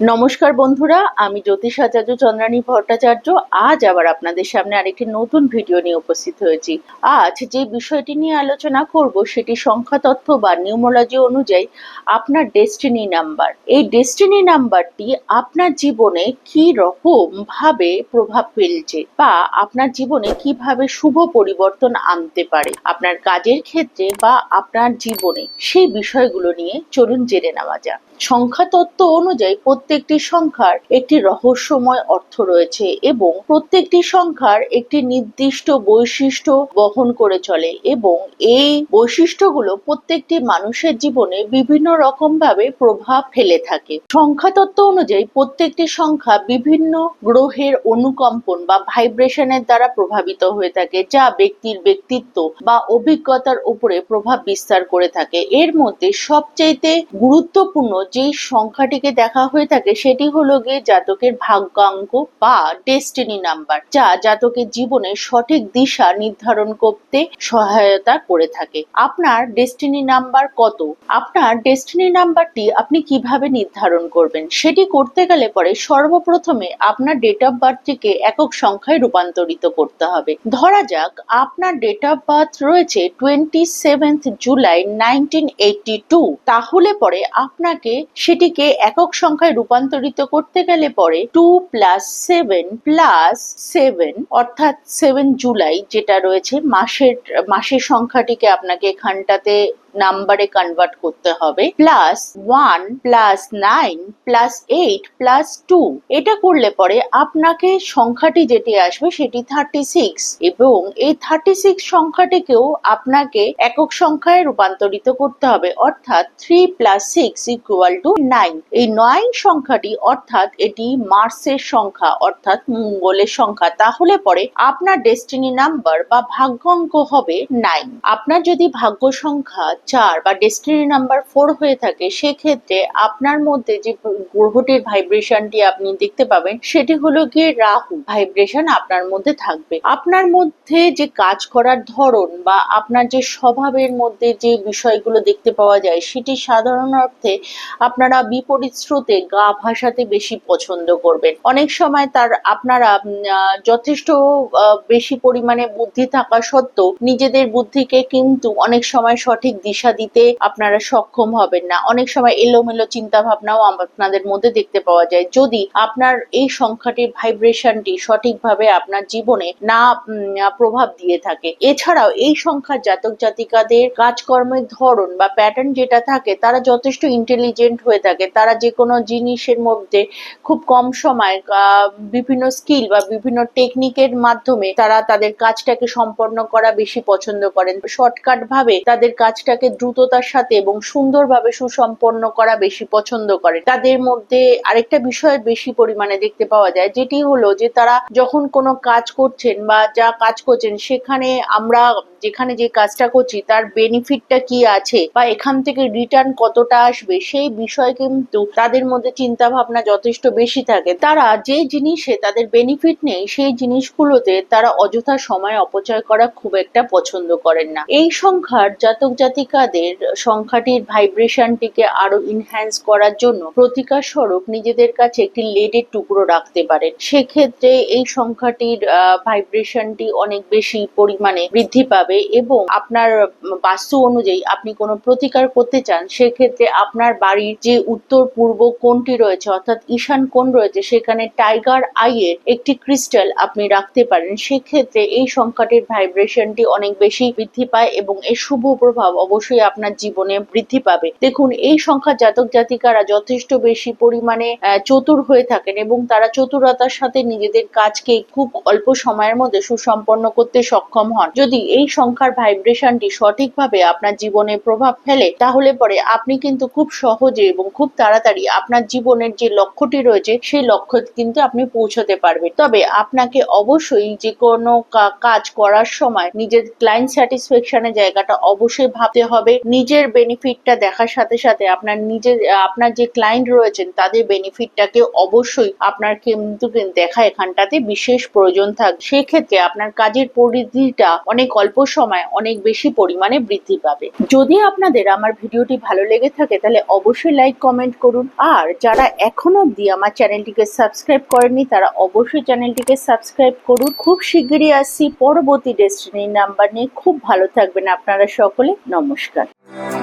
নমস্কার বন্ধুরা, আমি জ্যোতিষাচার্য চন্দ্রানী ভট্টাচার্য। আজ আবার আপনাদের সামনে আরেকটি নতুন ভিডিও নিয়ে উপস্থিত হয়েছি। আজ যে বিষয়টি নিয়ে আলোচনা করব সেটি সংখ্যা তত্ত্ব বা নিউমোলজি অনুযায়ী আপনার ডেস্টিনি নাম্বার। এই ডেস্টিনি নাম্বারটি আপনার জীবনে কি রকম ভাবে প্রভাব ফেলছে বা আপনার জীবনে কীভাবে শুভ পরিবর্তন আনতে পারে, আপনার কাজের ক্ষেত্রে বা আপনার জীবনে, সেই বিষয়গুলো নিয়ে চলুন জেনে নেওয়া যাক। সংখ্যা তত্ত্ব অনুযায়ী প্রত্যেকটি সংখ্যার একটি রহস্যময় অর্থ রয়েছে এবং প্রত্যেকটি সংখ্যার একটি নির্দিষ্ট বৈশিষ্ট্য বহন করে চলে এবং এই বৈশিষ্ট্যগুলো প্রত্যেকটি মানুষের জীবনে বিভিন্ন রকম ভাবে প্রভাব ফেলে থাকে। সংখ্যা তত্ত্ব অনুযায়ী প্রত্যেকটি সংখ্যা বিভিন্ন গ্রহের অনুকম্পন বা ভাইব্রেশনের দ্বারা প্রভাবিত হয়ে থাকে, যা ব্যক্তির ব্যক্তিত্ব বা অভিজ্ঞতার উপরে প্রভাব বিস্তার করে থাকে। এর মধ্যে সবচাইতে গুরুত্বপূর্ণ যেই সংখ্যাটিকে দেখা হয়ে থাকে সেটি হলো গিয়ে জাতকের ভাগ্যাঙ্ক বা ডেস্টিনি নাম্বার যা জাতকের জীবনে সঠিক দিশা নির্ধারণ করতে সহায়তা করে থাকে। আপনার ডেস্টিনি নাম্বার কত? আপনার ডেস্টিনি নাম্বারটি আপনি কীভাবে নির্ধারণ করবেন? সেটি করতে গেলে পরে সর্বপ্রথমে আপনার ডেট অফ বার্থটিকে একক সংখ্যায় রূপান্তরিত করতে হবে। ধরা যাক, আপনার ডেট অফ বার্থ রয়েছে twenty seventh July nineteen eighty two তাহলে পরে আপনাকে সেটিকে একক সংখ্যায় রূপান্তরিত করতে গেলে পরে two plus seven plus seven অর্থাৎ সেভেন জুলাই, যেটা রয়েছে মাসের মাসের সংখ্যাটিকে আপনাকে এখানটাতে নাম্বারে কনভার্ট করতে হবে। Plus one plus nine plus eight plus two এটা করলে পরে আপনাকে সংখ্যাটি যেটি আসবে সেটি থার্টি সিক্স এবং এই থার্টি সিক্স সংখ্যাটিকেও আপনাকে একক সংখ্যায় রূপান্তরিত করতে হবে, অর্থাৎ three plus six equal to nine এই নয় সংখ্যাটি অর্থাৎ এটি মার্সের সংখ্যা, অর্থাৎ মঙ্গলের সংখ্যা। তাহলে পরে আপনার ডেস্টিনি নাম্বার বা ভাগ্য অঙ্ক হবে নাইন আপনার যদি ভাগ্য সংখ্যা চার বা ডেস্টিনি নাম্বার ফোর হয়ে থাকে, সেক্ষেত্রে আপনার মধ্যে যে গ্রহটির ভাইব্রেশনটি আপনি দেখতে পাবেন, সেটি হলো গিয়ে রাহু। ভাইব্রেশন আপনার মধ্যে থাকবে। আপনার মধ্যে যে কাজ করার ধরন বা আপনার যে স্বভাবের মধ্যে যে বিষয়গুলো দেখতে পাওয়া যায়, সেটি সাধারণ অর্থে আপনারা বিপরীত স্রোতে গা ভাসাতে বেশি পছন্দ করবেন। অনেক সময় তার আপনারা যথেষ্ট বেশি পরিমাণে বুদ্ধি থাকা সত্ত্বেও নিজেদের বুদ্ধিকে কিন্তু অনেক সময় সঠিক দিশা দিতে আপনারা সক্ষম হবেন না। অনেক সময় এলোমেলো চিন্তা ভাবনাও আপনাদের মধ্যে দেখতে পাওয়া যায়। যদি আপনার এই সংখ্যাটির ভাইব্রেশনটি সঠিকভাবে আপনার জীবনে না প্রভাব দিয়ে থাকে। এছাড়াও এই সংখ্যার জাতক জাতিকাদের কাজকর্মের ধরন বা প্যাটার্ন যেটা থাকে, তারা যথেষ্ট ইন্টেলিজেন্ট হয়ে থাকে। তারা যে কোনো জিনিসের মধ্যে খুব কম সময় বিভিন্ন স্কিল বা বিভিন্ন টেকনিকের মাধ্যমে তারা তাদের কাজটাকে সম্পন্ন করা বেশি পছন্দ করেন। শর্টকাট ভাবে তাদের কাজটাকে দ্রুততার সাথে এবং সুন্দরভাবে সুসম্পন্ন করা বেশি পছন্দ করে। তাদের মধ্যে আরেকটা বিষয় বেশি পরিমাণে দেখতে পাওয়া যায়, যেটি হলো যে তারা যখন কোনো কাজ করছেন বা যা কাজ করছেন, সেখানে আমরা যেখানে যে কাজটা করছি, তার বেনিফিটটা কি আছে বা এখান থেকে রিটার্ন কতটা আসবে, সেই বিষয় কিন্তু তাদের মধ্যে চিন্তা ভাবনা যথেষ্ট বেশি থাকে। তারা যে জিনিসে তাদের বেনিফিট নেই, সেই জিনিসগুলোতে তারা অযথা সময় অপচয় করা খুব একটা পছন্দ করেন না। এই সংখ্যার জাতক জাতিকাদের সংখ্যাটির ভাইব্রেশনটিকে আরও ইনহ্যান্স করার জন্য প্রতিকার স্বরূপ নিজেদের কাছে একটি লেডের টুকরো রাখতে পারেন। সেক্ষেত্রে এই সংখ্যাটির ভাইব্রেশনটি অনেক বেশি পরিমাণে বৃদ্ধি পাবে এবং আপনার বাস্তু অনুযায়ী আপনি কোনো প্রতিকার করতে চান, সেক্ষেত্রে আপনার বাড়ির যে উত্তর, পূর্ব কোণটি রয়েছে, অর্থাৎ ঈশান কোণ রয়েছে, সেখানে টাইগার আইয়ের একটি ক্রিস্টাল আপনি রাখতে পারেন। সেক্ষেত্রে এই সংখ্যাটির ভাইব্রেশনটি অনেক বেশি বৃদ্ধি পায় এবং এর শুভ প্রভাব অবশ্যই আপনার জীবনে বৃদ্ধি পাবে। দেখুন, এই সংখ্যা জাতক জাতিকারা যথেষ্ট বেশি পরিমাণে চতুর হয়ে থাকেন এবং তারা চতুরতার সাথে নিজেদের কাজকে খুব অল্প সময়ের মধ্যে সুসম্পন্ন করতে সক্ষম হন। যদি এই সংখ্যার ভাইব্রেশনটি সঠিকভাবে আপনার জীবনে প্রভাব ফেলে, তাহলে পরে আপনি কিন্তু খুব সহজে এবং খুব তাড়াতাড়ি আপনার জীবনের যে লক্ষ্যটি রয়েছে, সেই লক্ষ্য কিন্তু আপনি পৌঁছতে পারবেন। তবে আপনাকে অবশ্যই যে কোনো কাজ করার সময় নিজের ক্লায়েন্ট স্যাটিসফ্যাকশনের জায়গাটা অবশ্যই ভাবতে হবে, নিজের বেনিফিটটা দেখার সাথে সাথে আপনার নিজের, আপনার যে ক্লায়েন্ট রয়েছেন, তাদের বেনিফিটটাকে অবশ্যই আপনার কিন্তু দেখা এখানটাতে বিশেষ প্রয়োজন থাকবে। সেক্ষেত্রে আপনার কাজের পরিধিটা অনেক অল্প সময় অনেক বেশি পরিমাণে বৃদ্ধি পাবে। যদি আপনাদের আমার ভিডিওটি ভালো লেগে থাকে, তাহলে অবশ্যই লাইক কমেন্ট করুন। আর যারা এখনও অবধি আমার চ্যানেলটিকে সাবস্ক্রাইব করেননি, তারা অবশ্যই চ্যানেলটিকে সাবস্ক্রাইব করুন। খুব শিগগিরই আসছি পরবর্তী ডেস্টিনির নাম্বার নিয়ে। খুব ভালো থাকবেন আপনারা সকলে। নমস্কার। 是的。